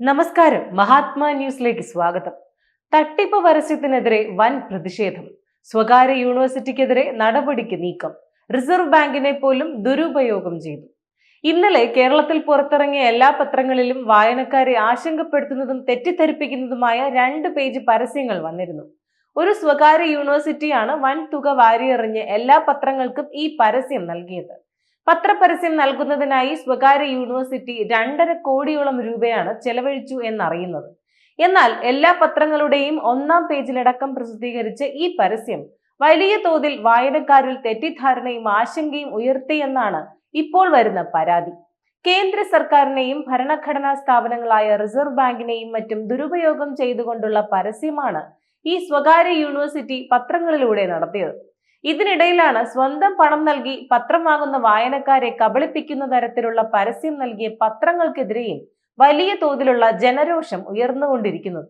നമസ്കാരം. മഹാത്മാ ന്യൂസിലേക്ക് സ്വാഗതം. തട്ടിപ്പ് പരസ്യത്തിനെതിരെ വൻ പ്രതിഷേധം. സ്വകാര്യ യൂണിവേഴ്സിറ്റിക്കെതിരെ നടപടിക്ക് നീക്കം. റിസർവ് ബാങ്കിനെ പോലും ദുരുപയോഗം ചെയ്തു. ഇന്നലെ കേരളത്തിൽ പുറത്തിറങ്ങിയ എല്ലാ പത്രങ്ങളിലും വായനക്കാരെ ആശങ്കപ്പെടുത്തുന്നതും തെറ്റിദ്ധരിപ്പിക്കുന്നതുമായ രണ്ട് പേജ് പരസ്യങ്ങൾ വന്നിരുന്നു. ഒരു സ്വകാര്യ യൂണിവേഴ്സിറ്റിയാണ് വൻ തുക വാരിയെറിഞ്ഞ് എല്ലാ പത്രങ്ങൾക്കും ഈ പരസ്യം നൽകിയത്. പത്രപരസ്യം നൽകുന്നതിനായി സ്വകാര്യ യൂണിവേഴ്സിറ്റി രണ്ടര കോടിയോളം രൂപയാണ് ചെലവഴിച്ചു എന്നറിയുന്നത്. എന്നാൽ എല്ലാ പത്രങ്ങളുടെയും ഒന്നാം പേജിലടക്കം പ്രസിദ്ധീകരിച്ച ഈ പരസ്യം വലിയ തോതിൽ വായനക്കാരിൽ തെറ്റിദ്ധാരണയും ആശങ്കയും ഉയർത്തിയെന്നാണ് ഇപ്പോൾ വരുന്ന പരാതി. കേന്ദ്ര സർക്കാരിനെയും ഭരണഘടനാ സ്ഥാപനങ്ങളായ റിസർവ് ബാങ്കിനെയും മറ്റും ദുരുപയോഗം ചെയ്തുകൊണ്ടുള്ള പരസ്യമാണ് ഈ സ്വകാര്യ യൂണിവേഴ്സിറ്റി പത്രങ്ങളിലൂടെ നടത്തിയത്. ഇതിനിടയിലാണ് സ്വന്തം പണം നൽകി പത്രം വാങ്ങുന്ന വായനക്കാരെ കബളിപ്പിക്കുന്ന തരത്തിലുള്ള പരസ്യം നൽകിയ പത്രങ്ങൾക്കെതിരെയും വലിയ തോതിലുള്ള ജനരോഷം ഉയർന്നുകൊണ്ടിരിക്കുന്നത്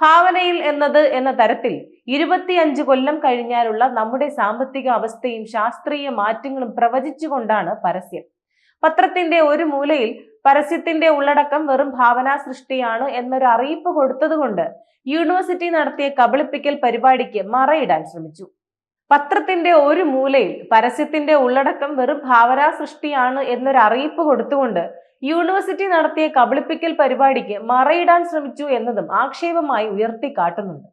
ഭാവനയിൽ എന്നത് എന്ന തരത്തിൽ ഇരുപത്തിയഞ്ച് കൊല്ലം കഴിഞ്ഞാലുള്ള നമ്മുടെ സാമ്പത്തിക അവസ്ഥയും ശാസ്ത്രീയ മാറ്റങ്ങളും പ്രവചിച്ചുകൊണ്ടാണ് പരസ്യം. പത്രത്തിന്റെ ഒരു മൂലയിൽ പരസ്യത്തിന്റെ ഉള്ളടക്കം വെറും ഭാവനാ സൃഷ്ടിയാണ് എന്നൊരു അറിയിപ്പ് കൊടുത്തതുകൊണ്ട് യൂണിവേഴ്സിറ്റി നടത്തിയ കബളിപ്പിക്കൽ പരിപാടിക്ക് മറയിടാൻ ശ്രമിച്ചു. പത്രത്തിന്റെ ഒരു മൂലയിൽ പരസ്യത്തിന്റെ ഉള്ളടക്കം വെറും ഭാവനാ സൃഷ്ടിയാണ് എന്നൊരു അറിയിപ്പ് കൊടുത്തുകൊണ്ട് യൂണിവേഴ്സിറ്റി നടത്തിയ കബളിപ്പിക്കൽ പരിപാടിക്ക് മറയിടാൻ ശ്രമിച്ചു എന്നതും ആക്ഷേപമായി ഉയർത്തിക്കാട്ടുന്നുണ്ട്.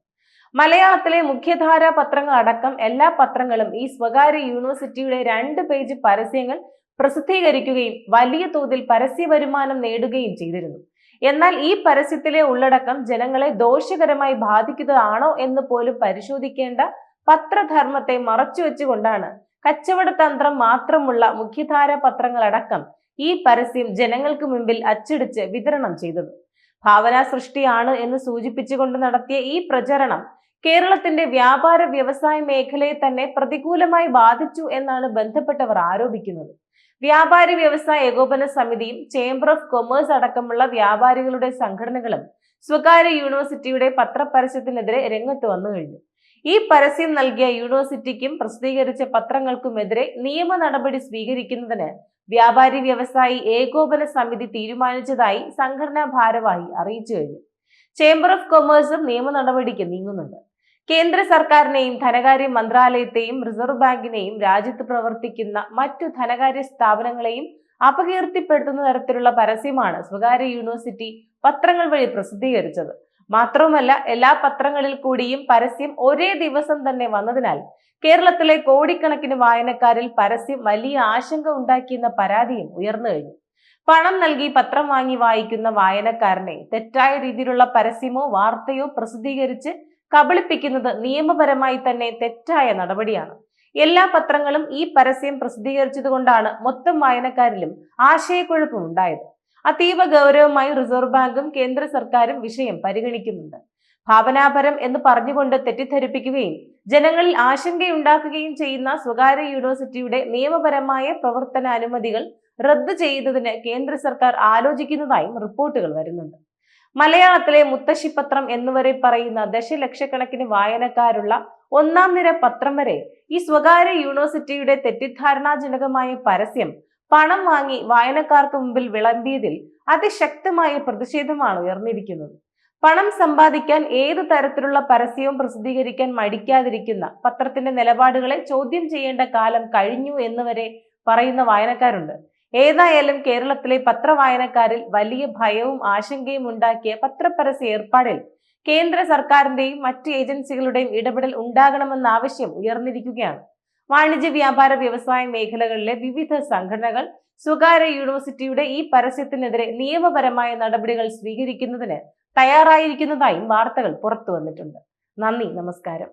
മലയാളത്തിലെ മുഖ്യധാര പത്രങ്ങൾ അടക്കം എല്ലാ പത്രങ്ങളും ഈ സ്വകാര്യ യൂണിവേഴ്സിറ്റിയുടെ രണ്ട് പേജ് പരസ്യങ്ങൾ പ്രസിദ്ധീകരിക്കുകയും വലിയ തോതിൽ പരസ്യ വരുമാനം നേടുകയും ചെയ്തിരുന്നു. എന്നാൽ ഈ പരസ്യത്തിലെ ഉള്ളടക്കം ജനങ്ങളെ ദോഷകരമായി ബാധിക്കുന്നതാണോ എന്ന് പോലും പരിശോധിക്കേണ്ട പത്രധർമ്മത്തെ മറച്ചുവെച്ചുകൊണ്ടാണ് കച്ചവട തന്ത്രം മാത്രമുള്ള മുഖ്യധാര പത്രങ്ങളടക്കം ഈ പരസ്യം ജനങ്ങൾക്ക് മുമ്പിൽ അച്ചടിച്ച് വിതരണം ചെയ്തത്. ഭാവനാ സൃഷ്ടിയാണ് എന്ന് സൂചിപ്പിച്ചുകൊണ്ട് നടത്തിയ ഈ പ്രചരണം കേരളത്തിന്റെ വ്യാപാര വ്യവസായ മേഖലയെ തന്നെ പ്രതികൂലമായി ബാധിച്ചു എന്നാണ് ബന്ധപ്പെട്ടവർ ആരോപിക്കുന്നത്. വ്യാപാരി വ്യവസായ ഏകോപന സമിതിയും ചേംബർ ഓഫ് കൊമേഴ്സ് അടക്കമുള്ള വ്യാപാരികളുടെ സംഘടനകളും സ്വകാര്യ യൂണിവേഴ്സിറ്റിയുടെ പത്രപരസ്യത്തിനെതിരെ രംഗത്ത് വന്നു കഴിഞ്ഞു. ഈ പരസ്യം നൽകിയ യൂണിവേഴ്സിറ്റിക്കും പ്രസിദ്ധീകരിച്ച പത്രങ്ങൾക്കുമെതിരെ നിയമ നടപടി സ്വീകരിക്കുന്നതിന് വ്യാപാരി വ്യവസായി ഏകോപന സമിതി തീരുമാനിച്ചതായി സംഘടനാ ഭാരവാഹി അറിയിച്ചു കഴിഞ്ഞു. ചേംബർ ഓഫ് കൊമേഴ്സും നിയമ നടപടിക്ക് നീങ്ങുന്നുണ്ട്. കേന്ദ്ര സർക്കാരിനെയും ധനകാര്യ മന്ത്രാലയത്തെയും റിസർവ് ബാങ്കിനെയും രാജ്യത്ത് പ്രവർത്തിക്കുന്ന മറ്റു ധനകാര്യ സ്ഥാപനങ്ങളെയും അപകീർത്തിപ്പെടുത്തുന്ന തരത്തിലുള്ള പരസ്യമാണ് സ്വകാര്യ യൂണിവേഴ്സിറ്റി പത്രങ്ങൾ വഴി പ്രസിദ്ധീകരിച്ചത്. മാത്രവുമല്ല എല്ലാ പത്രങ്ങളിൽ കൂടിയും പരസ്യം ഒരേ ദിവസം തന്നെ വന്നതിനാൽ കേരളത്തിലെ കോടിക്കണക്കിന് വായനക്കാരിൽ പരസ്യം വലിയ ആശങ്ക ഉണ്ടാക്കിയെന്ന പരാതിയും ഉയർന്നു കഴിഞ്ഞു. പണം നൽകി പത്രം വാങ്ങി വായിക്കുന്ന വായനക്കാരനെ തെറ്റായ രീതിയിലുള്ള പരസ്യമോ വാർത്തയോ പ്രസിദ്ധീകരിച്ച് കബളിപ്പിക്കുന്നത് നിയമപരമായി തന്നെ തെറ്റായ നടപടിയാണ്. എല്ലാ പത്രങ്ങളും ഈ പരസ്യം പ്രസിദ്ധീകരിച്ചതുകൊണ്ടാണ് മൊത്തം വായനക്കാരിലും ആശയക്കുഴപ്പം ഉണ്ടായത്. അതീവ ഗൗരവമായി റിസർവ് ബാങ്കും കേന്ദ്ര സർക്കാരും വിഷയം പരിഗണിക്കുന്നുണ്ട്. ഭാവനാപരം എന്ന് പറഞ്ഞുകൊണ്ട് തെറ്റിദ്ധരിപ്പിക്കുകയും ജനങ്ങളിൽ ആശങ്കയുണ്ടാക്കുകയും ചെയ്യുന്ന സ്വകാര്യ യൂണിവേഴ്സിറ്റിയുടെ നിയമപരമായ പ്രവർത്തനാനുമതികൾ റദ്ദു ചെയ്യുന്നതിന് കേന്ദ്ര സർക്കാർ ആലോചിക്കുന്നതായും റിപ്പോർട്ടുകൾ വരുന്നുണ്ട്. മലയാളത്തിലെ മുത്തശ്ശിപത്രം എന്നുവരെ പറയുന്ന ദശലക്ഷക്കണക്കിന് വായനക്കാരുള്ള ഒന്നാം നിര പത്രം വരെ ഈ സ്വകാര്യ യൂണിവേഴ്സിറ്റിയുടെ തെറ്റിദ്ധാരണാജനകമായ പരസ്യം പണം വാങ്ങി വായനക്കാർക്ക് മുമ്പിൽ വിളമ്പിയതിൽ അതിശക്തമായ പ്രതിഷേധമാണ് ഉയർന്നിരിക്കുന്നത്. പണം സമ്പാദിക്കാൻ ഏതു തരത്തിലുള്ള പരസ്യവും പ്രസിദ്ധീകരിക്കാൻ മടിക്കാതിരിക്കുന്ന പത്രത്തിന്റെ നിലപാടുകളെ ചോദ്യം ചെയ്യേണ്ട കാലം കഴിഞ്ഞു എന്ന് വരെ പറയുന്ന വായനക്കാരുണ്ട്. ഏതായാലും കേരളത്തിലെ പത്രവായനക്കാരിൽ വലിയ ഭയവും ആശങ്കയും ഉണ്ടാക്കിയ പത്രപരസ്യ ഏർപ്പാടിൽ കേന്ദ്ര സർക്കാരിന്റെയും മറ്റ് ഏജൻസികളുടെയും ഇടപെടൽ ഉണ്ടാകണമെന്ന ആവശ്യം ഉയർന്നിരിക്കുകയാണ്. വാണിജ്യ വ്യാപാര വ്യവസായ മേഖലകളിലെ വിവിധ സംഘടനകൾ സ്വകാര്യ യൂണിവേഴ്സിറ്റിയുടെ ഈ പരസ്യത്തിനെതിരെ നിയമപരമായ നടപടികൾ സ്വീകരിക്കുന്നതിന് തയ്യാറായിരിക്കുന്നതായും വാർത്തകൾ പുറത്തു വന്നിട്ടുണ്ട്. നന്ദി നമസ്കാരം.